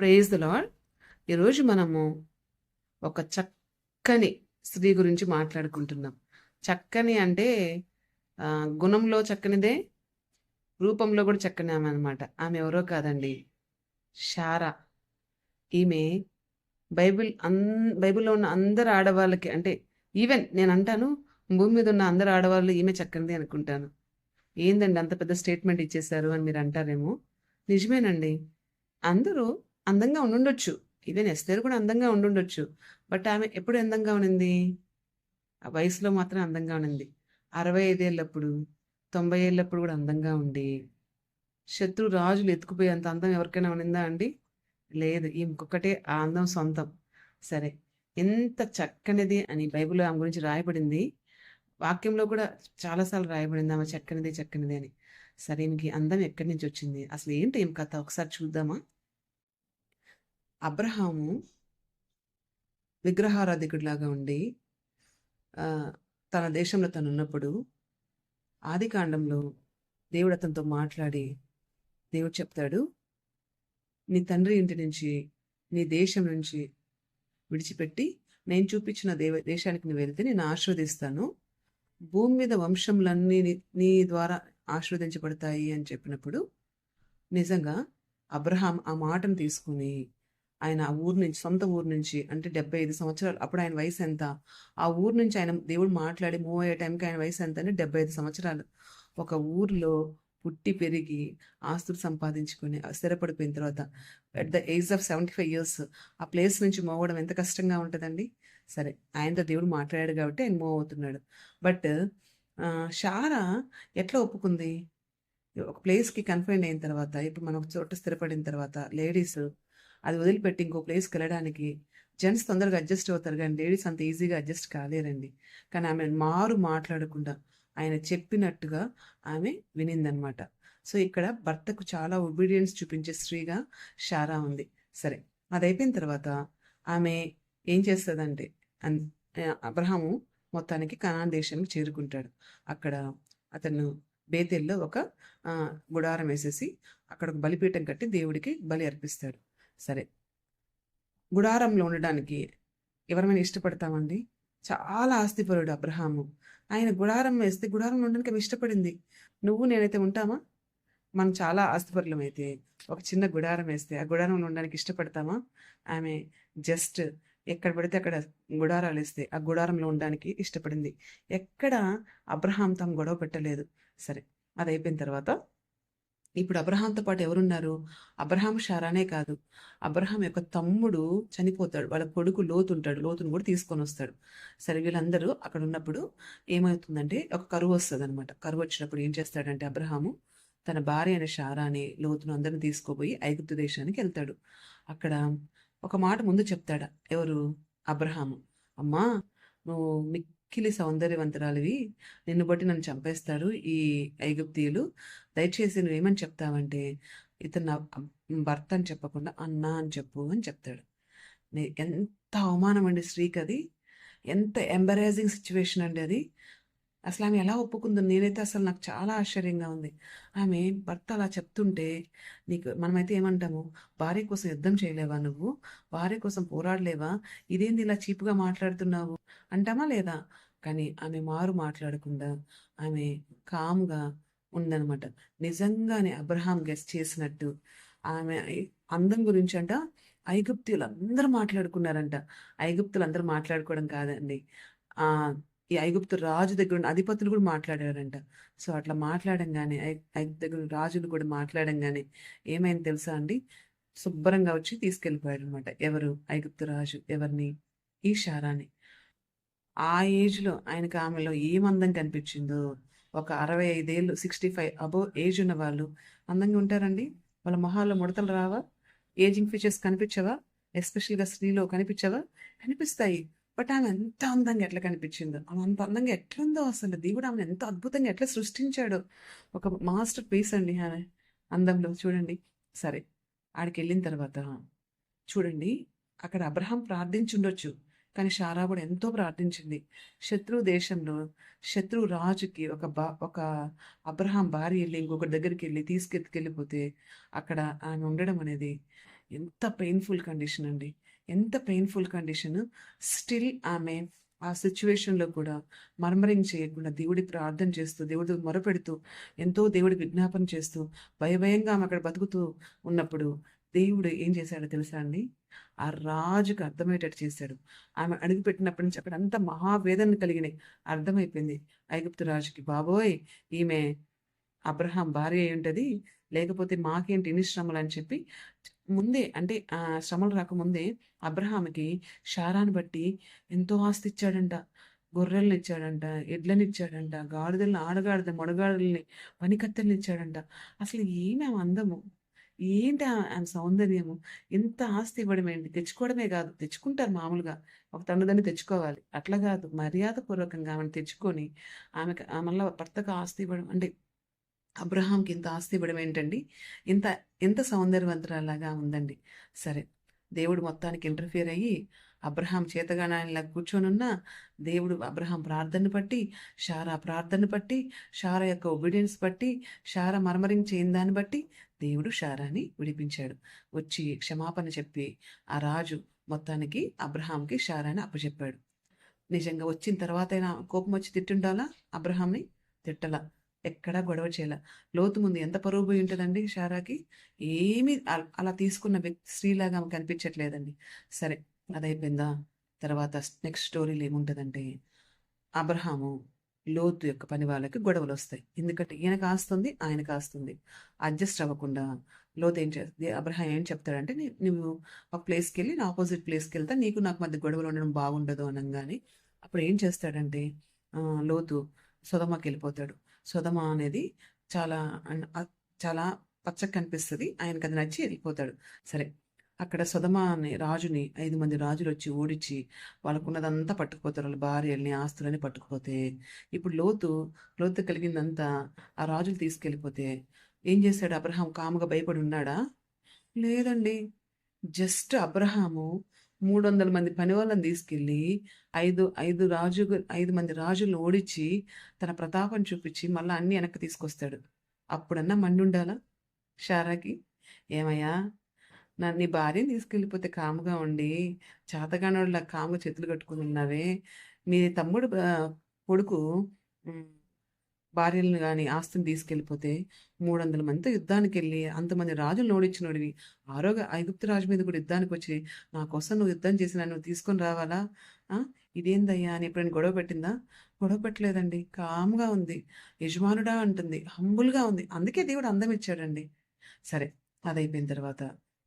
Praise the lord ఈరోజు మనము ఒక చక్కని స్త్రీ గురించి మాట్లాడుకుంటున్నాం. చక్కని అంటే గుణంలో చక్కనిదే రూపంలో కూడా చక్కని ఆమె అనమాట ఆమె ఎవరో కాదండి షారా. ఈమె బైబిల్ అన్ బైబిల్లో ఉన్న అందరు ఆడవాళ్ళకి అంటే ఈవెన్ నేను అంటాను భూమి మీద ఉన్న అందరు ఆడవాళ్ళు ఈమె చక్కనిది అనుకుంటాను. ఏందండి అంత పెద్ద స్టేట్మెంట్ ఇచ్చేశారు అని మీరు అంటారేమో. నిజమేనండి. అందరూ అందంగా ఉండుండొచ్చు. ఈవెన్ ఎస్తేరు కూడా అందంగా ఉండుండొచ్చు. బట్ ఆమె ఎప్పుడు అందంగా ఉన్నింది? ఆ వయసులో మాత్రం అందంగా ఉన్నింది. అరవై ఐదేళ్ళప్పుడు తొంభై ఏళ్ళప్పుడు కూడా అందంగా ఉండి శత్రు రాజులు ఎత్తుకుపోయేంత అందం ఎవరికైనా ఉన్నిందా అండి? లేదు. ఇంకొకటే ఆ అందం సొంతం. సరే. ఎంత చక్కనిది అని బైబిల్లో ఆమె గురించి రాయబడింది. వాక్యంలో కూడా చాలాసార్లు రాయబడింది ఆమె చక్కనిది చక్కనిది అని. సరే ఈమెకి అందం ఎక్కడి నుంచి వచ్చింది? అసలు ఏంటి ఏం కథ? ఒకసారి చూద్దామా? అబ్రహాము విగ్రహారాధికుడిలాగా ఉండి తన దేశంలో తను ఉన్నప్పుడు ఆది కాండంలో దేవుడు అతనితో మాట్లాడి దేవుడు చెప్తాడు నీ తండ్రి ఇంటి నుంచి నీ దేశం నుంచి విడిచిపెట్టి నేను చూపించిన దేవ దేశానికి నువ్వు వెళ్తే నేను ఆశీర్వదిస్తాను. భూమి మీద వంశంలన్నీ నీ- నీ ద్వారా ఆశీర్వదించబడతాయి అని చెప్పినప్పుడు నిజంగా అబ్రహాం ఆ మాటను తీసుకుని ఆయన ఆ ఊరు నుంచి సొంత ఊరు నుంచి అంటే డెబ్బై ఐదు సంవత్సరాలు అప్పుడు ఆయన వయసు ఎంత? ఆ ఊరు నుంచి ఆయన దేవుడు మాట్లాడి మూవ్ అయ్యే టైంకి ఆయన వయసు ఎంత అంటే డెబ్బై ఐదు సంవత్సరాలు. ఒక ఊర్లో పుట్టి పెరిగి ఆస్తులు సంపాదించుకొని స్థిరపడిపోయిన తర్వాత at the age of seventy five years ఆ ప్లేస్ నుంచి మూవ్ అవ్వడం ఎంత కష్టంగా ఉంటుందండి? సరే ఆయనతో దేవుడు మాట్లాడాడు కాబట్టి ఆయన మూవ్ అవుతున్నాడు. బట్ షారా ఎట్లా ఒప్పుకుంది? ఒక ప్లేస్కి కన్ఫైన్ అయిన తర్వాత ఇప్పుడు మనం ఒక చోట స్థిరపడిన తర్వాత లేడీస్ అది వదిలిపెట్టి ఇంకో ప్లేస్కి వెళ్ళడానికి జెంట్స్ తొందరగా అడ్జస్ట్ అవుతారు కానీ లేడీస్ అంత ఈజీగా అడ్జస్ట్ కాలేరండి. కానీ ఆమె మారు మాట్లాడకుండా ఆయన చెప్పినట్టుగా ఆమె వినిందనమాట. సో ఇక్కడ భర్తకు చాలా ఒబీడియన్స్ చూపించే స్త్రీగా షారా ఉంది. సరే అది అయిపోయిన తర్వాత ఆమె ఏం చేస్తుందంటే అబ్రహాము మొత్తానికి కనాన్ దేశానికి చేరుకుంటాడు. అక్కడ అతను బేతెల్లో ఒక గుడారం వేసేసి అక్కడ ఒక బలిపీఠం కట్టి దేవుడికి బలి అర్పిస్తాడు. సరే. గుడారంలో ఉండడానికి ఎవరైనా ఇష్టపడతామండి? చాలా ఆస్తిపరుడు అబ్రహాము. ఆయన గుడారం వేస్తే గుడారంలో ఉండడానికి ఆమె ఇష్టపడింది. నువ్వు నేనైతే ఉంటామా? మనం చాలా ఆస్తిపరులం అయితే ఒక చిన్న గుడారం వేస్తే ఆ గుడారంలో ఉండడానికి ఇష్టపడతామా? ఆమె జస్ట్ ఎక్కడ పడితే అక్కడ గుడారాలు వేస్తే ఆ గుడారంలో ఉండడానికి ఇష్టపడింది. ఎక్కడ అబ్రహాం తాము గొడవ పెట్టలేదు. సరే అది అయిపోయిన తర్వాత ఇప్పుడు అబ్రహాంతో పాటు ఎవరున్నారు? అబ్రహాం షారానే కాదు. అబ్రహాం యొక్క తమ్ముడు చనిపోతాడు. వాళ్ళ కొడుకు లోతు ఉంటాడు. లోతును కూడా తీసుకొని వస్తాడు. సరే వీళ్ళందరూ అక్కడ ఉన్నప్పుడు ఏమవుతుందంటే ఒక కరువు వస్తుంది అనమాట కరువు వచ్చినప్పుడు ఏం చేస్తాడంటే అబ్రహాము తన భార్య అయిన షారాని లోతును అందరిని తీసుకుపోయి ఐగుప్తు దేశానికి వెళ్తాడు. అక్కడ ఒక మాట ముందు చెప్తాడా ఎవరు? అబ్రహాము. అమ్మా నువ్వు మిక్కిలి సౌందర్యవంతురాలివి. నిన్ను బట్టి నన్ను చంపేస్తాడు ఈ ఐగుప్తీయులు. దయచేసి నువ్వేమని చెప్తావంటే ఇతను భర్త అని చెప్పకుండా అన్న అని చెప్పు అని చెప్తాడు. ఎంత అవమానం అండి స్త్రీకి అది ఎంత ఎంబరాజింగ్ సిచ్యువేషన్ అండి అది. అసలు ఆమె ఎలా ఒప్పుకుందో నేనైతే అసలు నాకు చాలా ఆశ్చర్యంగా ఉంది. ఆమె భర్త అలా చెప్తుంటే నీకు మనమైతే ఏమంటాము? భార్య కోసం యుద్ధం చేయలేవా నువ్వు? భార్య కోసం పోరాడలేవా? ఇదేంది ఇలా చీపుగా మాట్లాడుతున్నావు? అంటామా లేదా? కానీ ఆమె మారు మాట్లాడకుండా ఆమె కామ్గా ఉందన్నమాట. నిజంగానే అబ్రహాం గెస్ట్ చేసినట్టు. ఆమె అందం గురించి అంట ఐగుప్తులు అందరూ మాట్లాడుకున్నారంట. ఐగుప్తులు అందరూ మాట్లాడుకోవడం కాదండి. ఆ ఈ ఐగుప్తు రాజు దగ్గర ఉన్న అధిపతులు కూడా మాట్లాడారంట. సో అట్లా మాట్లాడంగానే ఐ ఐగుప్తు దగ్గర రాజులు కూడా మాట్లాడంగానే ఏమైంది తెలుసా అండి? శుభ్రంగా వచ్చి తీసుకెళ్ళిపోయాడు అనమాట ఎవరు? ఐగుప్తు రాజు. ఎవరిని? ఈ షారాని. ఆ ఏజ్లో ఆయనకు ఆమెలో ఏం అందం కనిపించిందో ఒక అరవై ఐదేళ్ళు సిక్స్టీ ఫైవ్ అబో ఏజ్ ఉన్న వాళ్ళు అందంగా ఉంటారండి. వాళ్ళ మొహాల్లో ముడతలు రావా? ఏజింగ్ ఫీచర్స్ కనిపించవా? ఎస్పెషల్గా స్త్రీలో కనిపించవా? కనిపిస్తాయి. బట్ ఆమె ఎంత అందంగా ఎట్లా కనిపించిందో ఆమె అంత అందంగా ఎట్లుందో అసలు దేవుడు ఆమెను ఎంత అద్భుతంగా ఎట్లా సృష్టించాడో. ఒక మాస్టర్ పీస్ అండి ఆమె అందంలో చూడండి. సరే ఆడికి వెళ్ళిన తర్వాత చూడండి అక్కడ అబ్రహాం ప్రార్థించుండొచ్చు కానీ షారా కూడా ఎంతో ప్రార్థించింది. శత్రు దేశంలో శత్రు రాజుకి ఒక బా ఒక అబ్రహాం భార్య వెళ్ళి ఇంకొకరి దగ్గరికి వెళ్ళి తీసుకెత్తుకెళ్ళిపోతే అక్కడ ఆమె ఉండడం అనేది ఎంత పెయిన్ఫుల్ కండిషన్ అండి. ఎంత పెయిన్ఫుల్ కండిషన్ స్టిల్ ఆమె ఆ సిచ్యువేషన్లో కూడా మర్మరింగ్ చేయకుండా దేవుడి ప్రార్థన చేస్తూ దేవుడి మొరపెడుతూ ఎంతో దేవుడి విజ్ఞాపన చేస్తూ భయభయంగా ఆమె అక్కడ బతుకుతూ ఉన్నప్పుడు దేవుడు ఏం చేశాడో తెలుసా అండి? ఆ రాజుకు అర్థమయ్యేటట్టు చేశాడు. ఆమె అడుగుపెట్టినప్పటి నుంచి అక్కడ అంత మహావేదన కలిగినాయి. అర్థమైపోయింది. ఐగుప్తు రాజుకి బాబోయ్ ఈమె అబ్రహాం భార్య అయి ఉంటుంది. లేకపోతే మాకేంటి ఇన్ని శ్రమలు? అని చెప్పి ముందే అంటే ఆ శ్రమలు రాకముందే అబ్రహాంకి షారాన్ని బట్టి ఎంతో ఆస్తి ఇచ్చాడంట గొర్రెలను ఇచ్చాడంట ఎడ్లని ఇచ్చాడంట గాడిదల్ని ఆడగాడిద మొడగాడిల్ని పనికత్తెలను ఇచ్చాడంట. అసలు ఏమి ఆమె అందము? ఏంటి ఆమె సౌందర్యము? ఎంత ఆస్తి ఇవ్వడం ఏంటి తెచ్చుకోవడమే కాదు. తెచ్చుకుంటారు మామూలుగా. ఒక తండ్రిదాన్ని తెచ్చుకోవాలి. అట్లా కాదు. మర్యాదపూర్వకంగా ఆమెను తెచ్చుకొని ఆమెకు మళ్ళీ భర్తకు ఆస్తి ఇవ్వడం అంటే అబ్రహాంకి ఇంత ఆస్తి ఇవ్వడం ఏంటండి? ఇంత ఎంత సౌందర్యవంతురాలాగా ఉందండి. సరే దేవుడు మొత్తానికి ఇంటర్ఫియర్ అయ్యి అబ్రహాం చేతగానాయనలా కూర్చొనున్న దేవుడు అబ్రహాం ప్రార్థన బట్టి షారా ప్రార్థన బట్టి షారా యొక్క ఒబీడియన్స్ బట్టి షారా మర్మరింగ్ దాన్ని బట్టి దేవుడు షారాని విడిపించాడు. వచ్చి క్షమాపణ చెప్పి ఆ రాజు మొత్తానికి అబ్రహాంకి షారాని అప్పచెప్పాడు. నిజంగా వచ్చిన తర్వాత అయినా కోపం వచ్చి తిట్టుండాలా అబ్రహాంని? తిట్టలా. ఎక్కడా గొడవ చేయాల. లోతు ముందు ఎంత పరువు పోయి ఉంటుందండి షారాకి? ఏమీ అలా తీసుకున్న వ్యక్తి స్త్రీలాగా ఆమె కనిపించట్లేదండి. సరే అదైపోయిందా? తర్వాత నెక్స్ట్ స్టోరీలు ఏముంటుందంటే అబ్రహాము లోతు యొక్క పని వాళ్ళకి గొడవలు వస్తాయి ఎందుకంటే ఈయన కాస్తుంది ఆయన కాస్తుంది. అడ్జస్ట్ అవ్వకుండా లోతు ఏం చేస్తుంది అబ్రహాం ఏం చెప్తాడంటే నువ్వు ఒక ప్లేస్కి వెళ్ళి నా ఆపోజిట్ ప్లేస్కి వెళ్తా నీకు నాకు మధ్య గొడవలు ఉండడం బాగుండదు అనగానే అప్పుడు ఏం చేస్తాడంటే లోతు సొదమకి వెళ్ళిపోతాడు సుధమ అనేది చాలా చాలా పచ్చగా కనిపిస్తుంది. ఆయనకు అది నచ్చి వెళ్ళిపోతాడు. సరే అక్కడ సుధమ అనే రాజుని ఐదు మంది రాజులు వచ్చి ఓడించి వాళ్ళకున్నదంతా పట్టుకుపోతారు. వాళ్ళ భార్యల్ని ఆస్తులని పట్టుకుపోతే ఇప్పుడు లోతు లోతు కలిగిందంతా ఆ రాజులు తీసుకెళ్ళిపోతే ఏం చేశాడు? అబ్రహాం కాముగా భయపడి ఉన్నాడా? లేదండి. జస్ట్ అబ్రహాము మూడు వందల మంది పని వాళ్ళని తీసుకెళ్ళి ఐదు ఐదు రాజు ఐదు మంది రాజులు ఓడించి తన ప్రతాపం చూపించి మళ్ళీ అన్ని వెనక్కి తీసుకొస్తాడు. అప్పుడన్నా మండి ఉండాలా షారాకి? ఏమయ్యా నా నీ భార్యని తీసుకెళ్ళిపోతే కాముగా ఉండి చేతగానోళ్ళ కాముగా చేతులు కట్టుకుని ఉన్నావే. నీ తమ్ముడు కొడుకు భార్యలను కానీ ఆస్తిని తీసుకెళ్ళిపోతే మూడు వందల మందితో యుద్ధానికి వెళ్ళి అంతమంది రాజులు ఓడించినోడివి. ఆరోగ్య ఐగుప్తు రాజు మీద కూడా యుద్ధానికి వచ్చి నా కోసం నువ్వు యుద్ధం చేసి నన్ను తీసుకొని రావాలా? ఇదేందయ్యా అని ఎప్పుడైనా గొడవ పెట్టిందా? గొడవ పెట్టలేదండి. కామ్గా ఉంది. యజమానుడా అంటుంది. హంబుల్గా ఉంది. అందుకే దేవుడు అందం ఇచ్చాడండి. సరే అదైపోయిన తర్వాత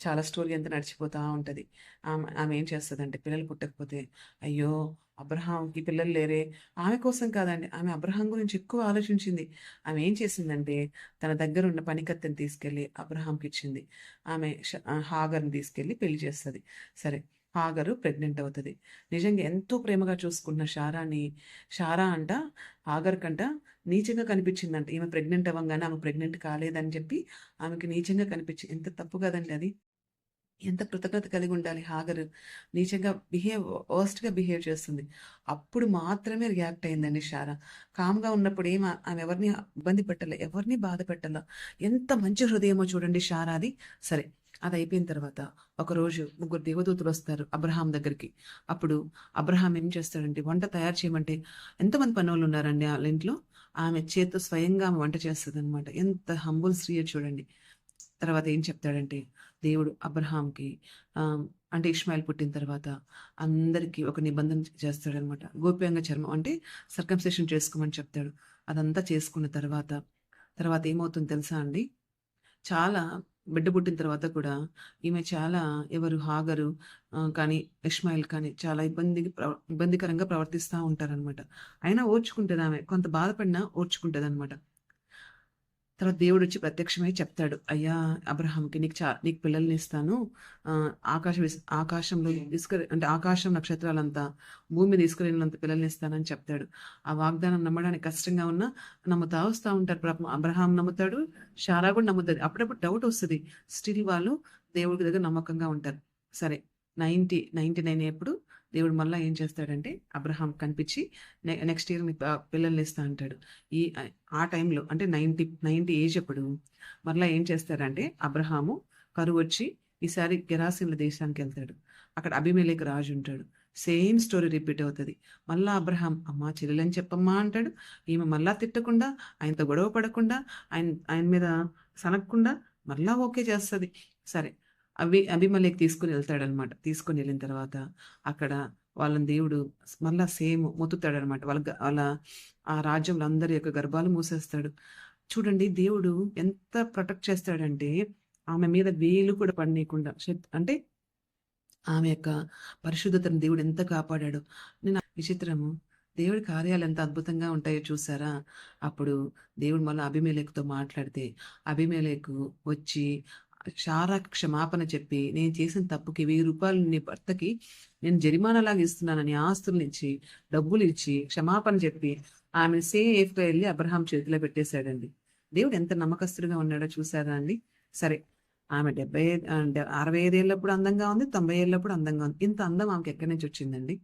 చాలా స్టోరీ అంతా నడిచిపోతూ ఉంటుంది. ఆమె ఆమె ఏం చేస్తుందంటే పిల్లలు పుట్టకపోతే అయ్యో అబ్రహాంకి పిల్లలు లేరే ఆమె కోసం కాదండి ఆమె అబ్రహాం గురించి ఎక్కువ ఆలోచించింది. ఆమె ఏం చేసిందంటే తన దగ్గర ఉన్న పనికత్తెని తీసుకెళ్ళి అబ్రహాంకి ఇచ్చింది. ఆమె హాగర్ని తీసుకెళ్ళి పెళ్ళి చేస్తుంది. సరే హాగరు ప్రెగ్నెంట్ అవుతుంది. నిజంగా ఎంతో ప్రేమగా చూసుకున్న షారాని షారా అంట హాగర్ కంట నీచంగా కనిపించిందంట. ఈమె ప్రెగ్నెంట్ అవ్వగానే ఆమె ప్రెగ్నెంట్ కాలేదని చెప్పి ఆమెకి నీచంగా కనిపించింది ఎంత తప్పు కదండి అది. ఎంత కృతజ్ఞత కలిగి ఉండాలి హాగర్ నీచంగా బిహేవ్ వర్స్ట్గా బిహేవ్ చేస్తుంది. అప్పుడు మాత్రమే రియాక్ట్ అయిందండి షారా. కామ్గా ఉన్నప్పుడు ఏం ఆమె ఎవరిని ఇబ్బంది పెట్టలే ఎవరిని బాధ పెట్టాల? ఎంత మంచి హృదయమో చూడండి షారాది సరే అది అయిపోయిన తర్వాత ఒకరోజు ముగ్గురు దేవదూతలు వస్తారు అబ్రహాం దగ్గరికి. అప్పుడు అబ్రహాం ఏం చేస్తాడంటే వంట తయారు చేయమంటే ఎంతమంది పనులు ఉన్నారండి వాళ్ళ ఇంట్లో? ఆమె చేత్తో స్వయంగా ఆమె వంట చేస్తుంది అనమాట ఎంత హంబుల్ స్త్రీ చూడండి. తర్వాత ఏం చెప్తాడంటే దేవుడు అబ్రహాంకి అంటే ఇష్మాయిల్ పుట్టిన తర్వాత అందరికీ ఒక నిబంధన చేస్తాడనమాట గోప్యంగా చర్మం అంటే సర్కంసేషన్ చేసుకోమని చెప్తాడు. అదంతా చేసుకున్న తర్వాత తర్వాత ఏమవుతుందో తెలుసా అండి? చాలా బిడ్డ పుట్టిన తర్వాత కూడా ఈమె చాలా ఎవరు హాగరు కానీ ఇష్మాయిల్ కానీ చాలా ఇబ్బంది ప్రవ- ఇబ్బందికరంగా ప్రవర్తిస్తూ ఉంటారనమాట అయినా ఓర్చుకుంటుంది ఆమె. కొంత బాధపడినా ఓర్చుకుంటుంది అనమాట తర్వాత దేవుడు వచ్చి ప్రత్యక్షమై చెప్తాడు అయ్యా అబ్రహాంకి నీకు చా నీకు పిల్లల్ని ఇస్తాను. ఆకాశ ఆకాశంలో తీసుకు అంటే ఆకాశం నక్షత్రాలంతా భూమి తీసుకువెళ్ళినంత పిల్లల్ని ఇస్తానని చెప్తాడు. ఆ వాగ్దానం నమ్మడానికి కష్టంగా ఉన్నా నమ్ముతా వస్తూ ఉంటారు. పాపం అబ్రహాం నమ్ముతాడు షారా కూడా నమ్ముతుంది అప్పుడప్పుడు డౌట్ వస్తుంది. స్టిల్ వాళ్ళు దేవుడి దగ్గర నమ్మకంగా ఉంటారు. సరే నైంటీ నైంటీ నైన్ ఎప్పుడు దేవుడు మళ్ళీ ఏం చేస్తాడంటే అబ్రహాం కనిపించి నెక్స్ట్ ఇయర్ మీ పిల్లల్ని ఇస్తా అంటాడు. ఈ ఆ టైంలో అంటే నైంటీ నైంటీ ఏజ్ అప్పుడు మరలా ఏం చేస్తాడంటే అబ్రహాము కరువు వచ్చి ఈసారి గెరాసీముల దేశానికి వెళ్తాడు. అక్కడ అభిమేలేకు రాజు ఉంటాడు. సేమ్ స్టోరీ రిపీట్ అవుతుంది. మళ్ళా అబ్రహాం అమ్మా చెల్లెలని చెప్పమ్మా అంటాడు. ఈమె మళ్ళా తిట్టకుండా ఆయనతో గొడవ పడకుండా ఆయన ఆయన మీద సనక్కుండా మళ్ళా ఓకే చేస్తుంది. సరే అవి అభిమలేకి తీసుకుని వెళ్తాడనమాట. తీసుకుని వెళ్ళిన తర్వాత అక్కడ వాళ్ళని దేవుడు మళ్ళా సేమ్ మొత్తుతాడనమాట. వాళ్ళ వాళ్ళ ఆ రాజ్యంలో అందరి యొక్క గర్భాలు మూసేస్తాడు. చూడండి దేవుడు ఎంత ప్రొటెక్ట్ చేస్తాడంటే ఆమె మీద వేలు కూడా పడనీయకుండా అంటే ఆమె యొక్క పరిశుద్ధతను దేవుడు ఎంత కాపాడాడు. నేను విచిత్రము. దేవుడి కార్యాలు ఎంత అద్భుతంగా ఉంటాయో చూసారా? అప్పుడు దేవుడు మళ్ళీ అభిమేలేకుతో మాట్లాడితే అభిమేలేకు వచ్చి శారా క్షమాపణ చెప్పి నేను చేసిన తప్పుకి వెయ్యి రూపాయలు నీ భర్తకి నేను జరిమానాలాగా ఇస్తున్నానని ఆస్తులనిచ్చి డబ్బులు ఇచ్చి క్షమాపణ చెప్పి ఆమె సేఫ్గా వెళ్ళి అబ్రహాం చేతిలో పెట్టేశాడండి. దేవుడు ఎంత నమ్మకస్తుడిగా ఉన్నాడో చూసారా అండి? సరే ఆమె డెబ్బై డె- అరవై ఐదేళ్ళప్పుడు అందంగా ఉంది తొంభై ఏళ్ళప్పుడు అందంగా ఉంది. ఇంత అందం ఆమెకి ఎక్కడి నుంచి వచ్చిందండి?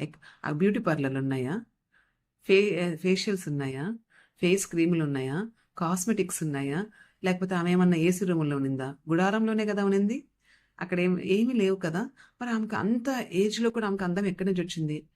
ఎక్- ఆ బ్యూటీ పార్లర్లు ఉన్నాయా? ఫే ఫేషియల్స్ ఉన్నాయా? ఫేస్ క్రీములు ఉన్నాయా? కాస్మెటిక్స్ ఉన్నాయా? లేకపోతే ఆమె ఏమన్నా ఏసీ రూమ్లో ఉన్నిందా? గుడారంలోనే కదా ఉన్నింది. అక్కడ ఏం ఏమీ లేవు కదా. మరి ఆమెకు అంత ఏజ్లో కూడా ఆమెకు అందం ఎక్కడి నుంచి వచ్చింది?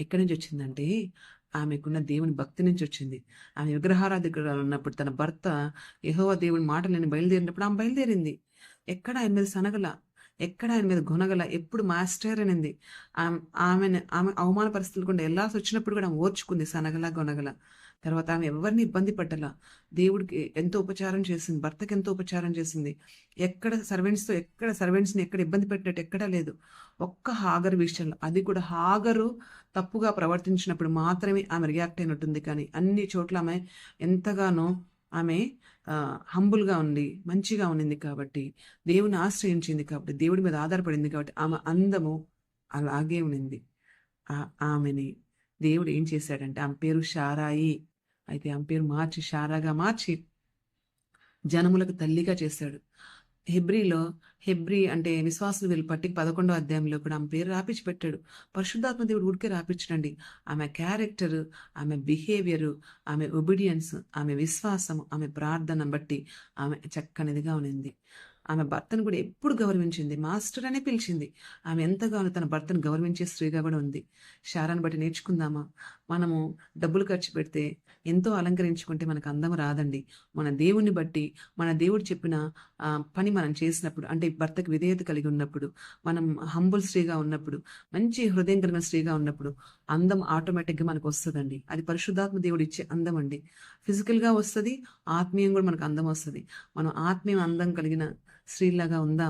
ఎక్కడి నుంచి వచ్చిందంటే ఆమెకున్న దేవుని భక్తి నుంచి వచ్చింది. ఆమె విగ్రహారాధికురాలు ఉన్నప్పుడు తన భర్త యహోవ దేవుని మాటలు నేను బయలుదేరినప్పుడు ఆమె బయలుదేరింది. ఎక్కడ ఆయన మీద సనగల? ఎక్కడ ఆయన మీద గుణగల ఎప్పుడు మాస్టర్ అనింది. ఆమె ఆమెను ఆమె అవమాన పరిస్థితులు కూడా వెళ్ళాల్సి వచ్చినప్పుడు కూడా ఆమె ఓర్చుకుంది సనగల గొనగల. తర్వాత ఆమె ఎవరిని ఇబ్బంది పట్టల. దేవుడికి ఎంతో ఉపచారం చేసింది భర్తకి ఎంతో ఉపచారం చేసింది. ఎక్కడ సర్వెంట్స్తో ఎక్కడ సర్వెంట్స్ని ఎక్కడ ఇబ్బంది పెట్టినట్టు ఎక్కడా లేదు. ఒక్క హాగర్ విషయంలో అది కూడా హాగరు తప్పుగా ప్రవర్తించినప్పుడు మాత్రమే ఆమె రియాక్ట్ అయినట్టుంది. కానీ అన్ని చోట్ల ఆమె ఎంతగానో ఆమె హంబుల్గా ఉండి మంచిగా ఉన్నింది కాబట్టి దేవుని ఆశ్రయించింది కాబట్టి దేవుడి మీద ఆధారపడింది కాబట్టి ఆమె అందము అలాగే ఉన్నింది. ఆమెని దేవుడు ఏం చేశాడంటే ఆమె పేరు షారాయి. అయితే ఆమె పేరు మార్చి షారాగా మార్చి జనములకు తల్లిగా చేశాడు. హెబ్రిలో హెబ్రి అంటే విశ్వాసులు వీళ్ళు పట్టి పదకొండో అధ్యాయంలో కూడా ఆమె పేరు రాపించి పెట్టాడు. పరిశుద్ధాత్మ దేవుడు ఉడికే రాపించడండి ఆమె క్యారెక్టర్ ఆమె బిహేవియర్ ఆమె ఒబిడియన్స్ ఆమె విశ్వాసం ఆమె ప్రార్థన బట్టి ఆమె చక్కనిదిగా ఉన్నింది. ఆమె భర్తను కూడా ఎప్పుడు గౌరవించింది. మాస్టర్ అనే పిలిచింది. ఆమె ఎంతగానో తన భర్తను గౌరవించే స్త్రీగా కూడా ఉంది. శారాన్ని బట్టి నేర్చుకుందామా? మనము డబ్బులు ఖర్చు పెడితే ఎంతో అలంకరించుకుంటే మనకు అందం రాదండి. మన దేవుణ్ణి బట్టి మన దేవుడు చెప్పిన పని మనం చేసినప్పుడు అంటే భర్తకు విధేయత కలిగి ఉన్నప్పుడు మనం హంబుల్ స్త్రీగా ఉన్నప్పుడు మంచి హృదయం కలిగిన స్త్రీగా ఉన్నప్పుడు అందం ఆటోమేటిక్గా మనకు వస్తుందండి. అది పరిశుద్ధాత్మ దేవుడు ఇచ్చే అందం అండి. ఫిజికల్గా వస్తుంది ఆత్మీయం కూడా మనకు అందం వస్తుంది. మనం ఆత్మీయం అందం కలిగిన స్త్రీలాగా ఉందాం